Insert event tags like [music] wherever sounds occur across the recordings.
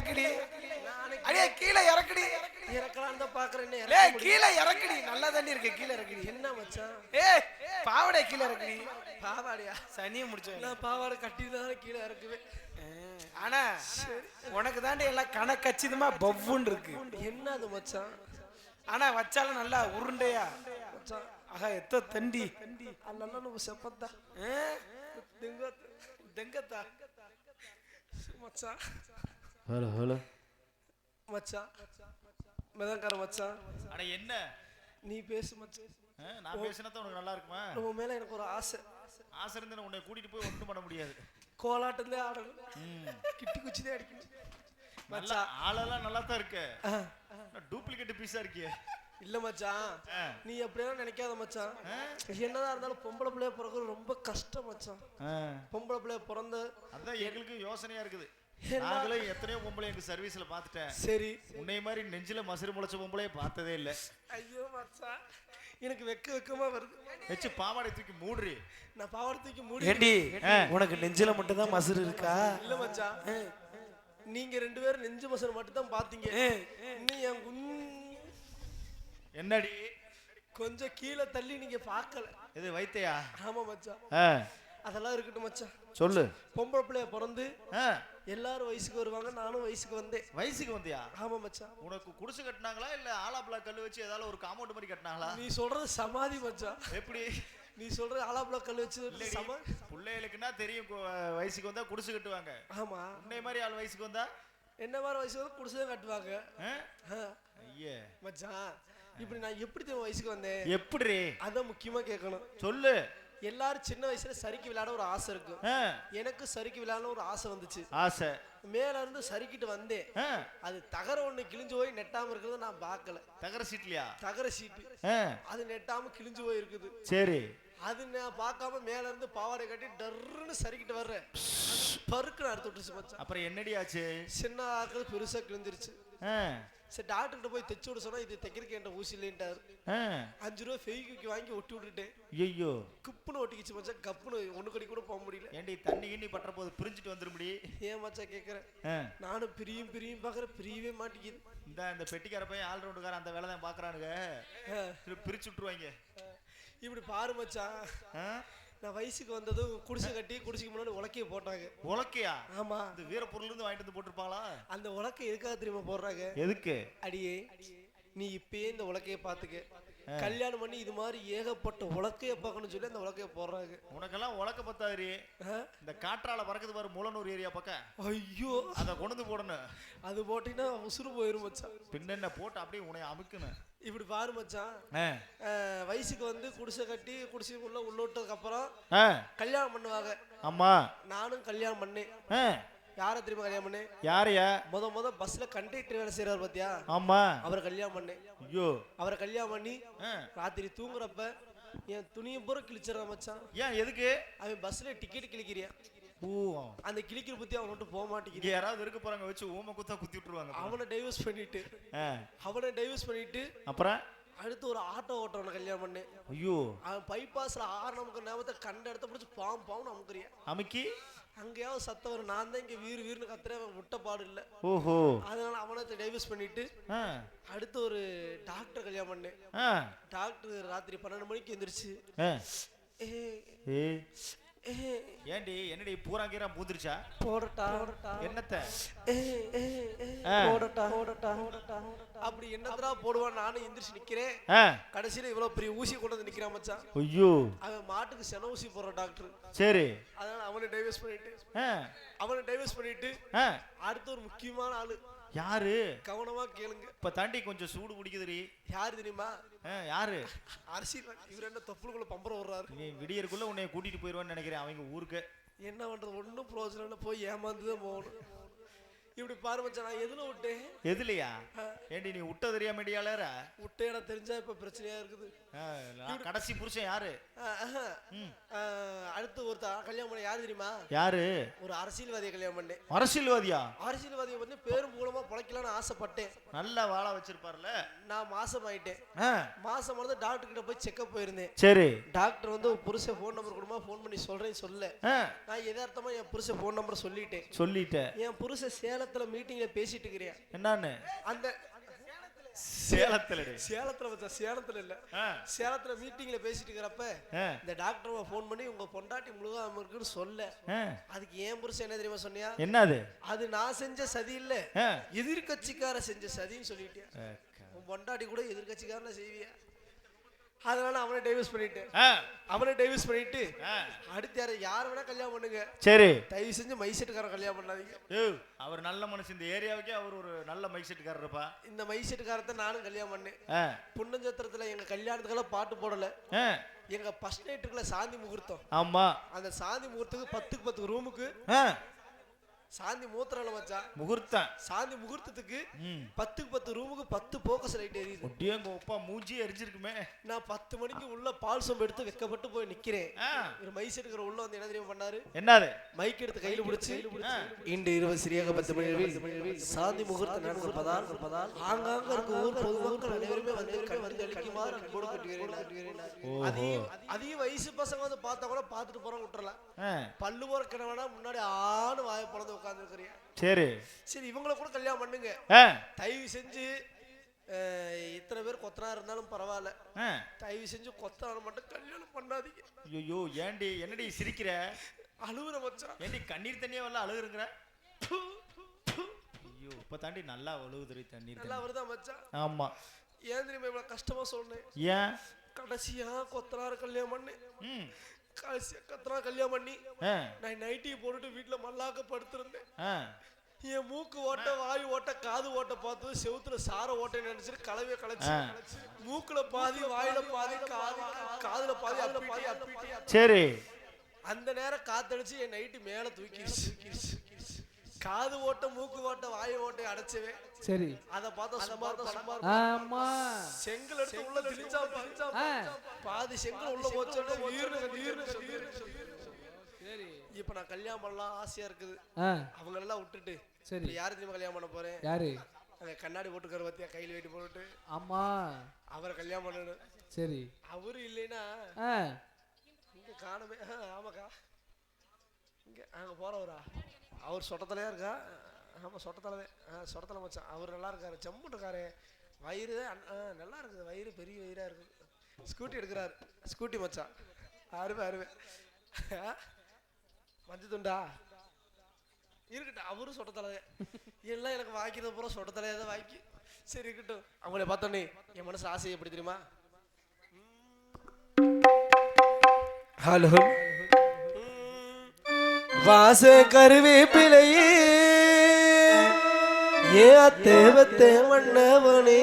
இறக்குடி. அடியே கீழே இறக்குடி. இறக்கலான்னு தான் பாக்குறேன்னு ஏய் கீழே இறக்குடி. நல்லா தண்ணி இருக்கு கீழே இறக்குடி. என்ன மச்சான்? ஏய் பாவடை கீழே இறக்குடி. பாவாடியா? சனியை முடிச்சோம் நான் பாவாடை கட்டி தான் கீழே இறக்குவேன். ஆனா உனக்கு தாண்டி எல்லாம் கணக்கச்சிதமா பவ்வுன்னு இருக்கு. என்ன அது மச்சான்? ஆனா வச்சாலும் நல்லா உருண்டையா? மச்சான். ஆகா எத்த தண்டி. அல்ல நம்ம செப்பத்தா? தெங்கத்தா. மச்சான். Hello hello. மச்சான். மெதங்கார மச்சான். அட என்ன? நீ பேசு மச்சான். நான் பேசினா உனக்கு நல்லா இருக்குமா? நம்ம மேல எனக்கு ஒரு ஆசை. ஆசை இருந்து உன்னை கூட்டிட்டு போய் ஒன்றும் பண்ண முடியாது. கோலாட்டத்திலே ஆடணும். கிட்டி குச்சிதே அடிக்கணும். நல்லா ஆளெல்லாம் நல்லா தான் இருக்கு டூப்ளிகேட் பீஸா இருக்கியே? இல்ல மச்சான். நீ அப்படியெல்லாம் நினைக்காத மச்சான். என்னதான் இருந்தாலும் பொம்பளை பிள்ளைய பிறகு ரொம்ப கஷ்டம் மச்சான். பொம்பளை பிள்ளைய பிறந்த அதான் எங்களுக்கு யோசனையா இருக்குது. என்ன? நாங்களே எத்தனையோ பொம்பளை எங்க சர்வீஸ்ல பார்த்துட்டேன். சரி. உன்னை மாதிரி நெஞ்சில மசுறு முளைச்ச பொம்பளையே பார்த்ததே இல்ல. ஐயோ மச்சான். எனக்கு வெக்க வெக்கமா வருது. வச்சு பாவாடை தூக்கி மூடுறி. நான் பாவாடை தூக்கி மூடி ஏண்டி உனக்கு நெஞ்சில மட்டும் தான் மசுறு இருக்கா? இல்ல மச்சான். நீங்க ரெண்டு பேரும் நெஞ்சு மசன் மட்டும் தான் பாத்தீங்க இன்னும் என் என்னடி? கொஞ்சம் கீழே தள்ளி நீங்க பார்க்கல. இது வைத்தையா? ஆமா மச்சான். ஆ, அதெல்லாம் இருக்கட்டும் மச்சான். சொல்லு. பொம்பளை பிள்ளைய பிறந்து ஆ, எல்லாரும் வயசுக்கு வருவாங்க நானும் வயசுக்கு வந்தேன். வயசுக்கு வந்தியா? ஆமா மச்சான். உனக்கு குடிசை கட்டினாங்களா இல்ல ஆலாப்புலா கல்லு வச்சு ஏதாவது ஒரு காம்பவுண்ட் மாதிரி கட்டினாங்களா? நீ சொல்றது சமாதி மச்சான். எப்படி? நீ சொல்றது ஆலாப்புல கல் வச்சு சமா பிள்ளைகளுக்குன்னா தெரியும் வயசுக்கு வந்தா குடிசை கட்டுவாங்க. ஆமா. உன்னை மாதிரி ஆள் வயசுக்கு வந்தா? என்ன மாதிரி வயசு வந்து குடிசைதான் கட்டுவாங்க. ஆ? ஆ, ஐயே. மச்சான் இப்படி நான் எப்படி தெரியும் வயசுக்கு வந்தேன்? எப்படி அதான் முக்கியமா கேட்கணும். சொல்லு. எல்லாரும் சின்ன வயசுல சறுக்கி விளையாட ஒரு ஆசை இருக்கும் எனக்கு சறுக்கி விளையாடணும் ஒரு ஆசை வந்துச்சு. ஆசை. மேல இருந்து சறுக்கிட்டு வந்தேன். அது தகர ஒண்ணு கிழிஞ்சு போய் நெட்டாம இருக்கிறத நான் பார்க்கல தகர சீட்லையா? தகர சீட்டு. அது நெட்டாம கிழிஞ்சு போய் இருக்குது சரி. அது நான் பார்க்காம மேல இருந்து பாவாடை கட்டி டர்ன்னு சறுக்கிட்டு வர்றேன். பருக்கு அறுத்து விட்டுருச்சு மச்சான். அப்புறம் என்னடி ஆச்சு? சின்ன ஆக்கள் பெருசா கிழிஞ்சிருச்சு. சரி டாக்டர்கிட்ட போய் தைச்சு விட சொன்னா இது தைக்கிறதுக்கு என்கிட்ட ஊசி இல்லைன்ட்டாரு. அஞ்சு ரூபா ஃபெய்க்கு வாங்கி ஒட்டி விட்டுட்டேன். ஐயோ குப்புன்னு ஒட்டிக்கிச்சு மச்சான் கப்புன்னு ஒண்ணு கடி கூட போக முடியல. ஏண்டி தண்ணி கிண்ணி பட்டுற போது பிரிஞ்சுட்டு வந்துருமுடி ஏன் மச்சான் கேட்குறேன் நானும் பிரியும் பிரியும் பார்க்குறேன் பிரியவே மாட்டேங்குது. இந்த இந்த பெட்டிக்கார பையன் ஆல் ரவுண்டுக்காரன் அந்த வேலை தான் பாக்குறானுங்க பிரிச்சு விட்டுருவாங்க. இப்படி பாரு மச்சான்? நான் வயசுக்கு வந்ததும் குடிசை கட்டி குடிசைக்கு முன்னாடி உலக்கைய போட்டாங்க. உலக்கையா? ஆமா. இந்த வீரப்பொருள் இருந்து வாங்கிட்டு வந்து போட்டிருப்பாங்களா அந்த உலக்கை எதுக்காக தெரியுமா போடுறாங்க? எதுக்கு? அடியே நீ இப்பயே இந்த உலக்கைய பாத்துக்க கல்யாணம் பண்ணி இது மாதிரி ஏகப்பட்ட உலக்கைய பார்க்கணும்னு சொல்லி அந்த உலக்கைய போடுறாங்க. உனக்கெல்லாம் உலக்க பத்தாதிரி ஆ? இந்த காற்றால பறக்குது பாரு மூலனூர் ஏரியா பக்கம். ஐயோ. அதை கொண்டு போடணும் அது போட்டீங்கன்னா உசுறு போயிரும் மச்சான். பின்ன போட்டு அப்படியே உன்னை அமுக்கணும் இப்படி பாரு மச்சான். வயசுக்கு வந்து குடிசை கட்டி குடிசைக்குள்ள உள்ள விட்டதுக்கு அப்புறம். கல்யாணம் பண்ணுவாங்க. ஆமா. நானும் கல்யாணம் பண்ணேன். யாரை தெரியுமா கல்யாணம் பண்ணேன் யாரையா முத முத பஸ்ல கண்டக்டர் வேலை செய்யறாரு பாத்தியா? ஆமா. அவரை கல்யாணம் பண்ணேன் ஐயோ. அவரை கல்யாணம் பண்ணி. ராத்திரி தூங்குறப்ப என் துணியை பூரா கிழிச்சிடறான் மச்சான். ஏன் எதுக்கு? அவன் பஸ்ல டிக்கெட் கிழிக்கிறியா? ஓ. அந்த கிழிக்கிற பத்தி அவன் மட்டும் போக மாட்டேங்குது. யாராவது இருக்க போறாங்க வச்சு ஊம குத்தா குத்தி விட்டுருவாங்க. அவனை டைவர்ஸ் பண்ணிட்டு. அவனை டைவர்ஸ் பண்ணிட்டு அப்புறம்? அடுத்து ஒரு ஆட்டோ ஓட்டுறவனை கல்யாணம் பண்ணேன் ஐயோ. அவன் பைபாஸ்ல ஆறு நமக்கு நேரத்தை கண்ட இடத்த பிடிச்சி பாம் பாம்னு அமுக்குறியா? அமுக்கி? அங்கேயாவது சத்தம் வரும். நான் தான் இங்க வீறு வீறுனு கத்துறேன். அவன் விட்ட பாடு இல்ல. ஓஹோ. அதனால அவனை டைவர்ஸ் பண்ணிட்டு. அடுத்து ஒரு டாக்டர் கல்யாணம் பண்ணேன். டாக்டர் ராத்திரி பன்னெண்டு மணிக்கு எந்திரிச்சு [laughs] ஏண்டி என்னடி பூராங்கீரா பூந்துருச்சா? போடட்டா. போடட்டா. என்னத்த. போடட்டா. போடட்டா. போடட்டா. அப்படி என்னத்தடா போடுவான் நானும் எந்திரிச்சு நிக்கிறேன். கடைசியில இவ்வளவு பெரிய ஊசி கொண்டு வந்து நிக்கிறான் மச்சான். ஐயோ. அவன் மாட்டுக்கு சென ஊசி போடுற டாக்டர். சரி. அதனால அவனை டைவர்ஸ் பண்ணிட்டு. அவனை டைவர்ஸ் பண்ணிட்டு. அடுத்து ஒரு முக்கியமான ஆளு. யாரு? கவனமா கேளுங்க. இப்ப தாண்டி கொஞ்சம் சூடு பிடிக்குதுடி. யாரு தெரியுமா? யாரு? அரசியல் இவர் என்ன தொப்புளுக்குள்ள பம்பரம் விடுறாரு நீ விடியறக்குள்ள உன்னை கூட்டிட்டு போயிருவான்னு நினைக்கிறேன் அவங்க ஊருக்கு. என்ன பண்றது? ஒன்றும் பிரயோஜனம் இல்லை. போய் ஏமாந்து தான் போகணும். இப்படி பாரு மச்சான் நான் எதுல விட்டேன்? எதுலையா? ஏண்டி நீ விட்ட தெரியாமடியாளர விட்டே எனக்கு தெரிஞ்சா இப்ப பிரச்சனையா இருக்குது. கடைசி புருஷன் யாரு? அடுத்து ஒருத்த கல்யாணம் பண்ண யாரு தெரியுமா? யாரு? ஒரு அரசியல்வாதியை கல்யாணம் பண்ணேன். அரசியல்வாதியா? அரசியல்வாதியை வந்து பேரும் மூலமா பொழைக்கலாம்னு ஆசைப்பட்டேன். நல்ல வாழ வச்சிருப்பார்ல நான் மாசம் ஆயிட்டேன் மாசம் வந்து டாக்டர் கிட்ட போய் செக்கப் போயிருந்தேன். சரி. டாக்டர் வந்து புருஷன் ஃபோன் நம்பர் கொடுமா ஃபோன் பண்ணி சொல்றேன்னு சொல்ல நான் எதார்த்தமா என் புருஷன் ஃபோன் நம்பர் சொல்லிட்டேன். சொல்லிட்டேன் என் புருஷன் சேலத்துல மீட்டிங்ல பேசிட்டு இருக்கிறேன் என்னன்னு? அந்த சேலத்துல சேலத்துல வச்சா சேலத்துல இல்ல. சேலத்துல மீட்டிங்ல பேசிட்டு இருக்கிறப்ப இந்த டாக்டர் ஃபோன் பண்ணி உங்க பொண்டாட்டி முழுகாம இருக்குன்னு சொல்ல. அதுக்கு ஏன் புருஷன் என்ன தெரியுமா சொன்னியா? என்னது? அது நான் செஞ்ச சதி இல்ல. எதிர்கட்சிக்கார செஞ்ச சதின்னு சொல்லிட்டேன் உன் பொண்டாட்டி கூட எதிர்கட்சிக்காரன செய்வியா? அதனால அவனை டைவர்ஸ் பண்ணிட்டேன். ஆ, அவனை டைவர்ஸ் பண்ணிட்டு. அடுத்து யார யார் வேணா கல்யாணம் பண்ணுங்க. சரி. தயவு செஞ்சு மைசெட்டுக்காரன் கல்யாணம் பண்ணாதீங்க. அவர் நல்ல மனுஷன். இந்த ஏரியாவுக்கே அவர் ஒரு நல்ல மைக் செட்டுக்காரருப்பா இந்த மைசெட்டுக்காரத்தை நானும் கல்யாணம் பண்ணேன். ஆ, புன்னஞ்சத்திரத்துல எங்க கல்யாணத்துக்கெல்லாம் பாட்டு போடல. எங்க ஃபர்ஸ்ட் நைட்டுக்குள்ள சாந்தி முகூர்த்தம். ஆமா. அந்த சாந்தி முகூர்த்தத்துக்கு பத்துக்கு பத்து ரூமுக்கு சாந்தி மூத்திரல மச்சான் முகூர்த்தம். சாந்தி முகூர்த்தத்துக்கு பத்துக்கு பத்து ரூமுக்கு பத்து போக்கஸ் லைட் எரியுது. ஒட்டியே உங்க அப்பா மூஞ்சி எரிஞ்சிருக்குமே. நான் பத்து மணிக்கு உள்ள பால் சொம்பு எடுத்து வெக்கப்பட்டு போய் நிக்கிறேன். ஒரு மைஸ் எடுக்கிற உள்ள வந்து என்ன தெரியுமா பண்ணாரு? என்னது? மைக் எடுத்து கையில பிடிச்சு இன்று இரவு சரியாக பத்து மணி சாந்தி முகூர்த்தம் நடந்திருப்பதால் ஆங்காங்க இருக்க ஊர் பொதுமக்கள் அனைவருமே வந்து கண்டு அளிக்குமாறு அன்போடு கட்டுகிறேன். அதையும் அதையும் வயசு பசங்க வந்து பார்த்தா கூட பார்த்துட்டு போறோம் விட்டுறலாம். பல்லு போற கிழவனா முன்னாடி ஆணு வாய பிறந்து உட்காந்துருக்கிறியா சரி. சரி இவங்கள கூட கல்யாணம் பண்ணுங்க. தயவு செஞ்சு இத்தனை பேர் கொத்தனா இருந்தாலும் பரவாயில்ல. தயவு செஞ்சு கொத்தனால மட்டும் கல்யாணம் பண்ணாதீங்க. ஐயோ ஏண்டி என்னடி சிரிக்கிற? அழுகுற மச்சான். ஏண்டி கண்ணீர் தண்ணியே வரல அழுகுறங்கிற ஐயோ இப்ப தாண்டி நல்லா அழுகுதுரி தண்ணீர் நல்லா. வருதா மச்சான்? ஆமா. ஏன் தெரியுமா இவ்வளவு கஷ்டமா சொன்னேன்? ஏன்? கடைசியா கொத்தனார் கல்யாணம் பண்ணேன். ம் கடைசியா கொத்தனார் கல்யாணம் பண்ணி நான் நைட்டி போட்டுட்டு வீட்டுல மல்லாக்க படுத்திருந்தேன். என் மூக்கு ஓட்ட வாய் ஓட்ட காது ஓட்ட பார்த்து செவுத்துல சார ஓட்ட நினைச்சிட்டு கலவைய கலைச்சு. மூக்குல பாதி வாயில பாதி காது காதுல பாதி அப்பிட்டி அப்பிட்டி. சரி. அந்த நேரம் காத்தடிச்சு என் நைட்டு மேல தூக்கிடுச்சு. காது ஓட்ட மூக்கு ஓட்ட வாய் ஓட்டை அடைச்சவே சரி. அத பார்த்தா சுமார் சுமார் ஆமா. செங்கல் எடுத்து உள்ள திணிச்சா திணிச்சா. பாதி செங்கல் உள்ள போச்சோட வீர்னு வீர்னு சரி. இப்ப நான் கல்யாணம் பண்ணலாம் ஆசையா இருக்குது. அவங்க எல்லாம் விட்டுட்டு சரி. இப்ப யாரு தெரியுமா கல்யாணம் பண்ண போறேன்? யாரு? அங்க கண்ணாடி போட்டுக்கிற பத்தியா கையில வெட்டி போட்டுட்டு? ஆமா. அவரை கல்யாணம் பண்ணணும். சரி. அவரு இல்லைன்னா இங்க காணமே. ஆமாக்கா. இங்க அங்க போறவரா? அவர் சொட்டத்தலையா இருக்கா? ஆமாம் சொட்டத்தலை தான் சொட்டத்தலை மச்சான். அவர் நல்லா இருக்காரு. ஜம்முன் இருக்காரு. வயிறு நல்லா இருக்குது. வயிறு பெரிய வயிறாக இருக்குது ஸ்கூட்டி எடுக்கிறாரு. ஸ்கூட்டி மச்சான். அருமை அருமை. மஞ்சத்துண்டா இருக்கட்டும். அவரும் சொட்டத்தலை எல்லாம் எனக்கு வாய்க்கிறது பூரா சொட்டத்தலையாக தான் வாய்க்கு சரி இருக்கட்டும். அவங்கள பார்த்தோன்னே என் மனசு ஆசை எப்படி தெரியுமா? ஹலோ. வாச கருவேப்பிலையே ஏ தேவத்தே மன்னவனே.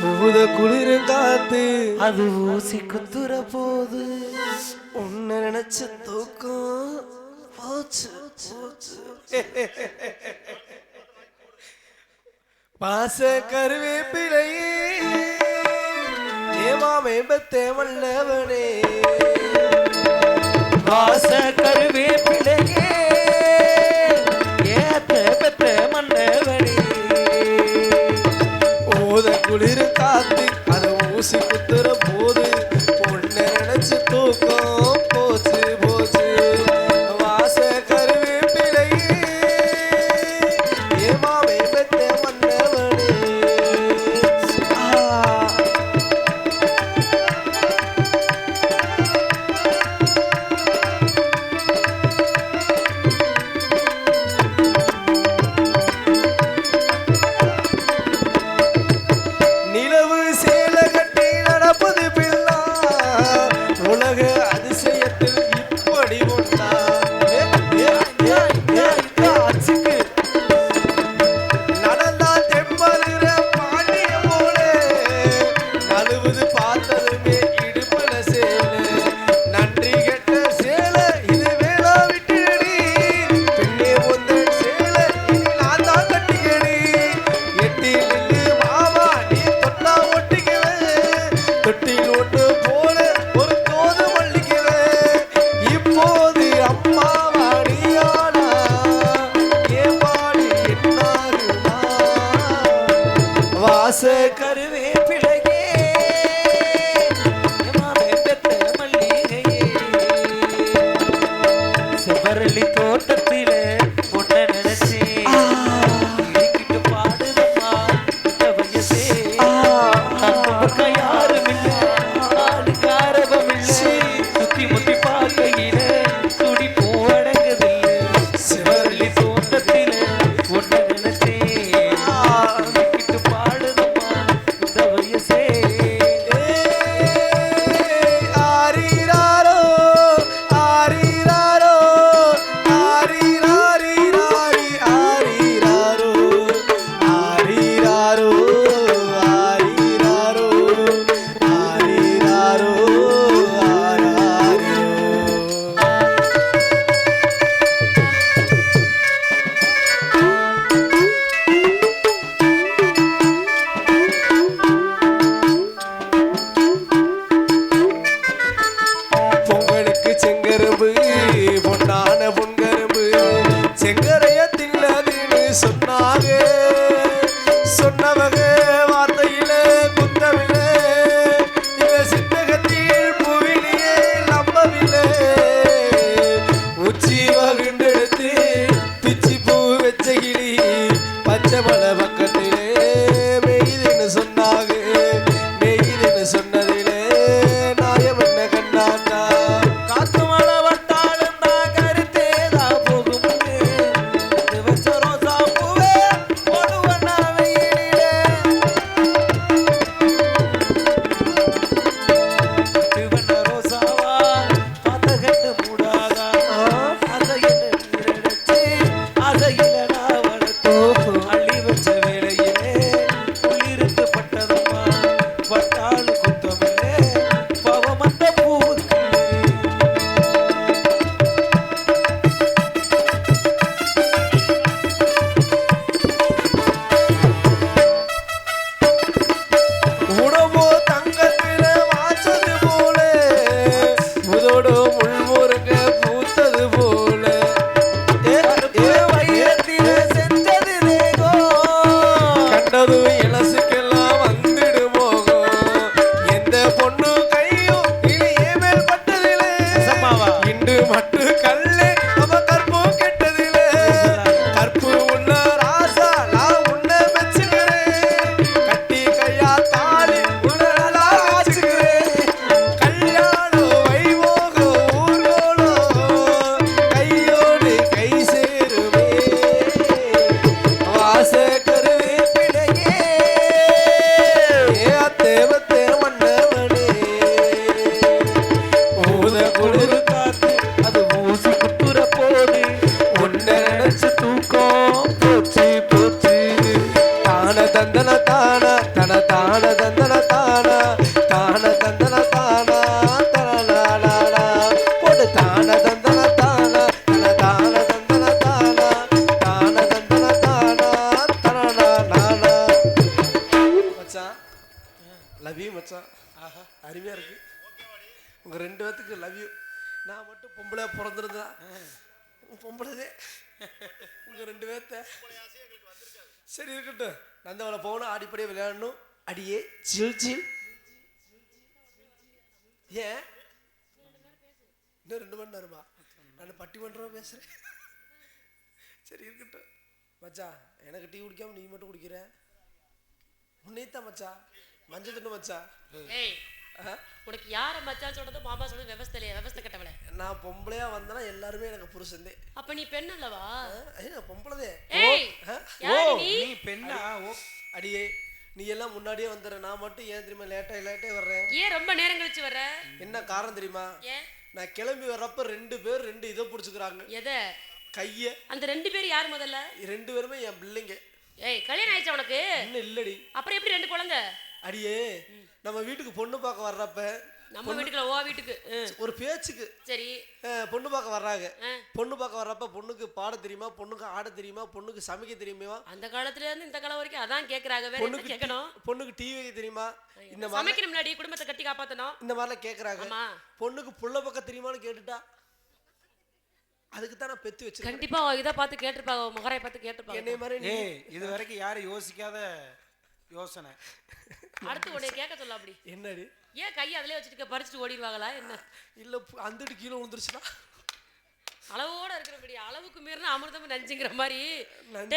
பூத குளிர காத்து அது ஊசி குத்துற போது உன்னை நினைச்ச தூக்கம் போச்சு பாச கருவேப்பிலையே ஏமாமேபத்தே மன்னவனே. பாச கருவேப்பிலை காந்தி அதை ஊசி குத்துற போது பொம்பளதே [laughs] உங்க ரெண்டு பேர்த்த. சரி இருக்கட்டும். நந்தவனை போகணும் ஆடிப்படியே விளையாடணும். அடியே ஜில் ஜில். ஏன்? இன்னும் ரெண்டு மணி நேரமா? நான் பட்டிமன்றம் பேசுறேன். சரி இருக்கட்டும். மச்சா எனக்கு டீ குடிக்காம நீ மட்டும் குடிக்கிற. உன்னைத்தான் மச்சா. மஞ்சள் தண்ணு மச்சா. உனக்கு யார மச்சான் சொல்றது மாமா சொல்றது விவஸ்தை இல்லையா? விவஸ்தை கட்டவள. நான் பொம்பளையா வந்தேன்னா எல்லாருமே எனக்கு புருஷன்தே அப்ப நீ பெண் அல்லவா? ஐயா பொம்பளைதே நீ? பெண்ணா? ஓ அடியே. நீ எல்லாம் முன்னாடியே வந்துடுற. நான் மட்டும் ஏன் தெரியுமா லேட்டா லேட்டே வர்றேன்? ஏன் ரொம்ப நேரம் கழிச்சு வர என்ன காரணம் தெரியுமா? நான் கிளம்பி வர்றப்ப ரெண்டு பேர் ரெண்டு இதை பிடிச்சிக்கிறாங்க. எத? கைய. அந்த ரெண்டு பேரும் யார் முதல்ல? ரெண்டு பேருமே என் பிள்ளைங்க. ஏய் கல்யாணம் ஆயிடுச்சா உனக்கு? இன்னும் இல்லடி. அப்புறம் எப்படி ரெண்டு குழந்தை? அடியே நம்ம வீட்டுக்கு பொண்ணு பார்க்க வர்றப்ப நம்ம வீட்டுக்குள்ள ஓ வீட்டுக்கு ஒரு பேச்சுக்கு. சரி. பொண்ணு பார்க்க வர்றாங்க. ஆ. பொண்ணு பார்க்க வர்றப்ப பொண்ணுக்கு பாட தெரியுமா பொண்ணுக்கு ஆட தெரியுமா பொண்ணுக்கு சமைக்க தெரியுமா? அந்த காலத்துல இருந்து இந்த காலம் வரைக்கும் அதான் கேக்குறாங்க வேற என்ன பொண்ணுக்கு கேட்கணும் பொண்ணுக்கு டீ வைக்க தெரியுமா? இந்த மாதிரி சமைக்கணும் முன்னாடி குடும்பத்தை கட்டி காப்பாத்தணும். இந்த மாதிரிலாம் கேட்குறாங்க ஆமா. பொண்ணுக்கு புள்ள பக்கம் தெரியுமான்னு கேட்டுட்டா? அதுக்கு தான் நான் பெத்து வச்சிருக்கேன். கண்டிப்பா அவ இதை பார்த்து கேட்டிருப்பாங்க முகரை பார்த்து கேட்டிருப்பாங்க. என்னை மாதிரி இது வரைக்கும் யாரும் யோசிக்காத யோசனை. அடுத்து உன்னை கேட்க சொல்ல அப்படி. என்னடி? ஏன் கையை அதிலே வச்சுட்டு பறிச்சுட்டு ஓடிடுவாங்களா என்ன? இல்ல அந்துட்டு கீழே விழுந்துருச்சுன்னா அளவோட இருக்கிறபடி அளவுக்கு மீறினா அமிர்தமும் நஞ்சுங்கிற மாதிரி.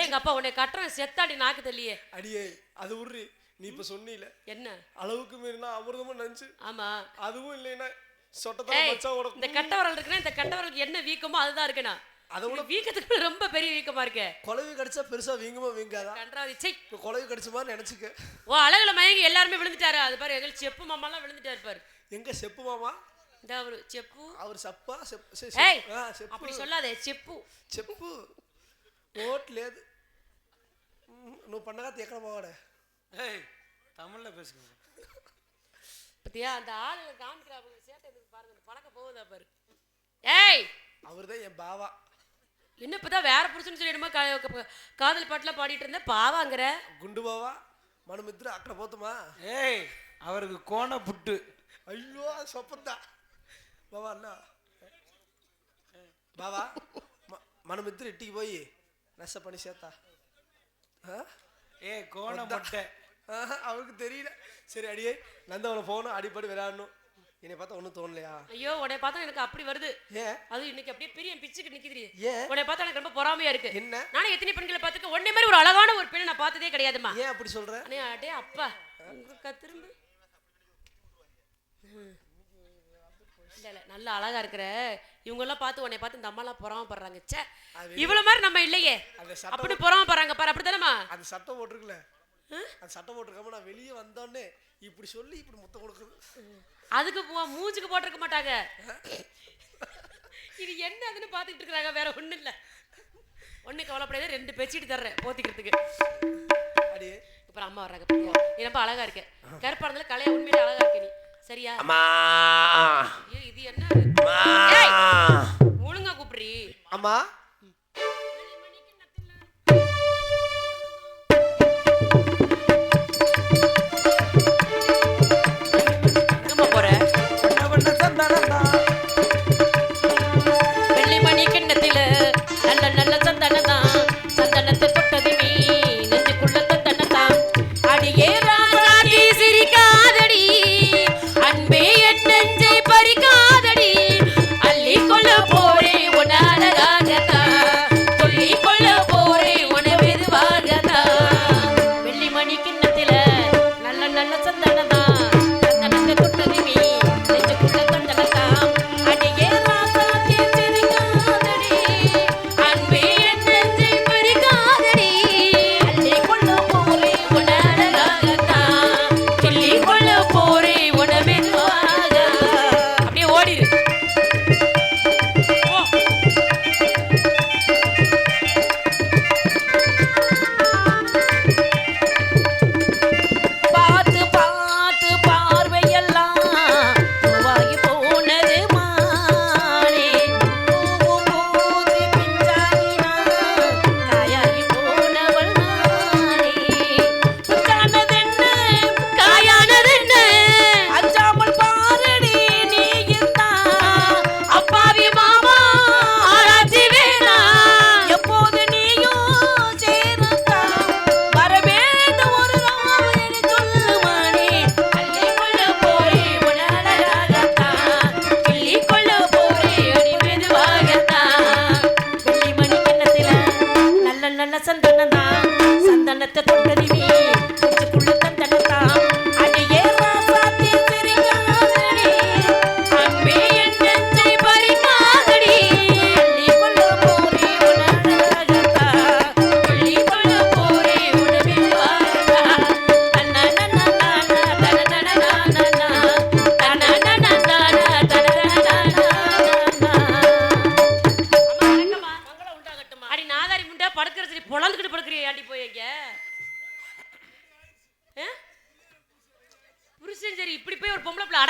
எங்க அப்பா உன்னை கட்டுறேன் செத்தாடி நாக்கு தள்ளியே. அடியே அது உர்றி. நீ இப்ப சொன்னீல. என்ன? அளவுக்கு மீறினா அமிர்தமும் நஞ்சு. ஆமா. அதுவும் இல்லைன்னா சொட்டத்தான் இந்த கட்டவரல் இருக்குன்னா இந்த கட்டவரலுக்கு என்ன வீக்கமோ அதுதான் இருக்கணும். அதை விட வீக்கத்துக்கு ரொம்ப பெரிய வீக்கமா இருக்கு. குழவி கடிச்சா பெருசா வீங்குமா வீங்காதா? கன்றாவி சை குழவி கடிச்ச மாதிரி நினைச்சுக்க. ஓ அழகுல மயங்கி எல்லாருமே விழுந்துட்டாரு. அது பாரு எங்க செப்பு மாமா எல்லாம் விழுந்துட்டாரு பாரு. எங்க செப்பு மாமா? இந்த அவரு செப்பு. அவர் சப்பா? செப்பு ஏய் அப்படி சொல்லாதே செப்பு. செப்பு. ஓட்லேது நோ பண்ணகா தேக்கற போவாட. ஏய் தமிழ்ல பேசுங்க. பத்தியா அந்த ஆளு காமிக்கிறாங்க சேட்டை பாருங்க பழக்க போகுதா பாரு. ஏய்! அவர்தான் என் பாவா. என்ன இப்போதான் வேற புருஷன் சொல்லி என்னமோ காதல் பாட்டெலாம் பாடிட்டு இருந்தேன் பாவாங்கிற? குண்டு பாவா? மனமித்ரு அக்கடை போத்துமா? ஏய் அவருக்கு கோண புட்டு. ஐயோ சொப்பந்தா. பாவா அண்ணா. பாவா மனமித்ரு இட்டிக்கு போய் நெச பண்ணி சேர்த்தா. ஏ கோண முட்டை. அவருக்கு தெரியல. சரி அடியே நந்தவனை போகணும் அடிப்படி விளையாடணும். என்னை பார்த்தா ஒன்றும் தோணலையா? ஐயோ உன்னை பார்த்தா எனக்கு அப்படி வருது. ஏன்? அது இன்னைக்கு அப்படியே பெரிய பிச்சுக்கு நிக்குது ஏன்? உன்னை பார்த்தா எனக்கு ரொம்ப பொறாமையா இருக்கு. என்ன? நானும் எத்தனை பெண்களை பார்த்துக்க உன்னை மாதிரி ஒரு அழகான ஒரு பெண்ணை நான் பார்த்ததே கிடையாதும்மா. ஏன் அப்படி சொல்ற? அண்ணே அடே அப்பா. உங்க திரும்ப. ம். இல்ல இல்ல நல்ல அழகா இருக்கிற. இவங்க எல்லாம் பார்த்து உன்னை பார்த்து இந்த அம்மாலாம் பொறாமப்படுறாங்க. ச்சே. இவ்வளவு மாதிரி நம்ம இல்லையே. அந்த சட்டை அப்படி பொறாமப்படுறாங்க பாரு அப்படித்தானமா அந்த சட்டை போட்டிருக்குல்ல. அந்த சட்டை போட்டிருக்காம நான் வெளியே வந்தோடனே இப்படி சொல்லி இப்படி முத்தம் கொடுக்குது. அதுக்கு போ- மூஞ்சுக்கு போட்டிருக்க மாட்டாங்க. இது என்ன அதுன்னு பார்த்துக்கிட்டு இருக்கிறாங்க வேற ஒண்ணும் இல்ல. ஒண்ணு கவலைப்படாத ரெண்டு பெட்ஷீட் தர்றேன் போத்திக்கிறதுக்கு. அடியே. அப்புறம் அம்மா வர்றாங்க? நீ ரொம்ப அழகா இருக்க. கருப்பா இருந்தாலும் கலையா உண்மையிலே அழகா இருக்க நீ. சரியா? இது என்ன? ஏய், ஒழுங்கா கூப்பிடுறி. அம்மா.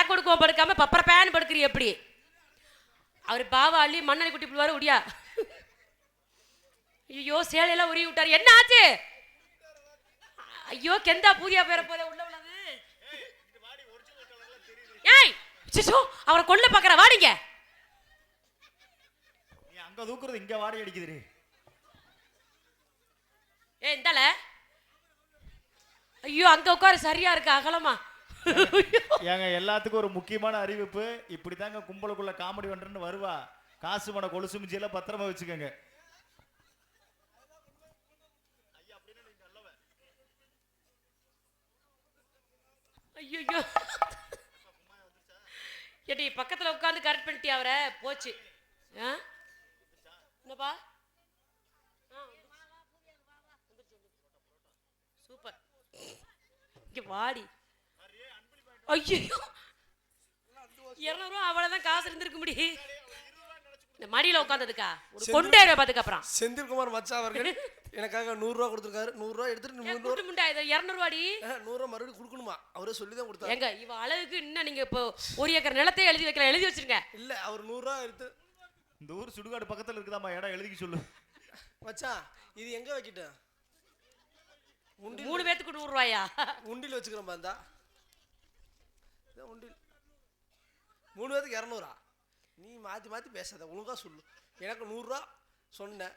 பாத்துக்கிறீ எப்படி? அவர் பாவா அள்ளி மண்ணெண்ணெய் குட்டி போடுவாரு உடியா? ஐயோ சேலையெல்லாம் உருவி விட்டாரு. என்ன ஆச்சு? ஐயோ கெந்தா பூதியா பேர போத உள்ள உள்ளது. ஏய் சிசோ அவரை கொல்ல பாக்குற வாடிங்க. நீ அங்க தூக்குறது இங்க வாடி அடிக்குதுடி ஏ இந்தால ஐயோ அங்க உட்காரு சரியா இருக்கு அகலமா. ஏங்க எல்லாத்துக்கும் ஒரு முக்கியமான அறிவிப்பு. இப்படிதாங்க கும்பலுக்குள்ள காமெடி பண்றேன்னு வருவா. காசு மன கொலுசு மிஞ்சியெல்லாம் பத்திரமா வச்சுக்கோங்க. ஐயோ ஏடி பக்கத்துல உட்காந்து கரெக்ட் பண்ணிட்டி அவரை? போச்சு. ஆ? என்னப்பா? சூப்பர். இங்க வாடி. ஐயோ. இரநூறுவா அவ்வளவுதான் காசு இருந்திருக்க முடியும் இந்த மடியில உட்காந்ததுக்கா ஒரு கொண்டே பாத்துக்கு அப்புறம். செந்தில்குமார் மச்சா அவர்கள் எனக்காக நூறுரூவா கொடுத்துருக்காரு. நூறுரூவா எடுத்துட்டு கூட்டு முண்டா? இது இரநூறுவாடி. நூறுரூவா மறுபடியும் கொடுக்கணுமா? அவரே சொல்லி தான் கொடுத்தாரு. ஏங்க இவ அழகுக்கு இன்னும் நீங்க இப்போ ஒரு ஏக்கர் நிலத்தையே எழுதி வைக்கல எழுதி வச்சிருங்க. இல்ல அவர் நூறுரூவா எடுத்து இந்த ஊர் சுடுகாடு பக்கத்துல இருக்குதாம்மா இடம் எழுதிக்க சொல்லு. மச்சான் இது எங்க வைக்கிட்டேன் உண்டில் மூணு பேத்துக்கு நூறு ரூபாயா உண்டில் வச்சுக்கிறேன் இதான் உண்டில் மூணு பேத்துக்கு இரநூறா. நீ மாத்தி மாத்தி பேசாத ஒழுங்கா சொல்லு. எனக்கு நூறுரூவா சொன்னேன்.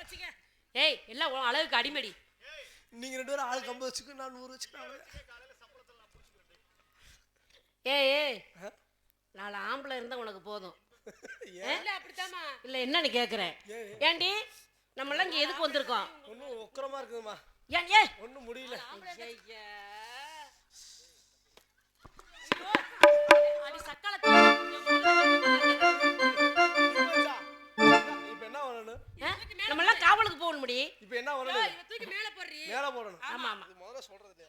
வச்சுக்க? ஏய் எல்லாம் உன் அழகுக்கு அடிமடி. நீங்க ரெண்டு பேரும் ஆள் கம்பு வச்சுக்க நான் நூறு வச்சுக்கிறேன் ஏய் ஏய். நாலு ஆம்பளை இருந்தா உனக்கு போதும். இல்ல அப்படித்தாம்மா. இல்ல என்னன்னு கேக்குறேன். ஏண்டி நம்ம எல்லாம் இங்க எதுக்கு வந்திருக்கோம்? ஒன்றும் உக்கரமா இருக்குதுமா ஏன் ஏய் ஒன்றும் முடியல. ஐயா. ஐயோ, அடி சக்காலத்து. இப்போ என்ன பண்ணணும் ஆ? நம்ம எல்லாம் காவலுக்கு போகணும் முடி. இப்போ என்ன பண்ணணும் தூக்கி மேல போடுறீ. மேலே போடணும். ஆமா ஆமா. இது முதல்ல சொல்றது.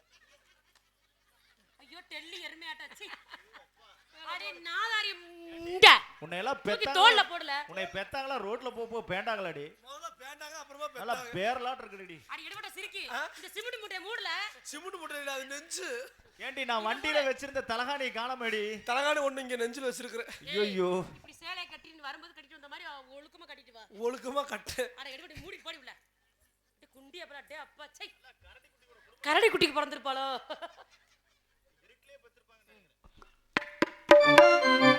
ஐயோ டெல்லி எருமையாட்டாச்சு. அடி நாதாரி முண்ட. உன்னை எல்லாம் தூக்கி பெத்தாங்களா? தோல்ல போடல. உன்னை பெத்தாங்களா? ரோட்ல போ போ பேண்டாங்களாடி? முதல்ல பேண்டாங்க அப்புறமா நல்லா பேரலாட்டு இருக்குடி அடி எடுபட்ட சிரிக்கி. இந்த சிமெண்ட் மூட்டைய மூடல. சிமெண்ட் அது நெஞ்சு. ஏண்டி நான் வண்டியில வச்சிருந்த தலகாணி காணாமடி. தலகாணி ஒன்று இங்கே நெஞ்சில் வச்சிருக்கிறேன். ஐயோ இப்படி சேலையை கட்டின்னு வரும்போது கட்டிட்டு வந்த மாதிரி ஒழுக்கமா கட்டிட்டு வா. ஒழுக்கமா கட்டு. அட எடுபட்டு மூடி போடி உள்ள. குண்டி அப்புறம் அப்பா சை கரடி குட்டிக்கு பிறந்திருப்பாளோ? Música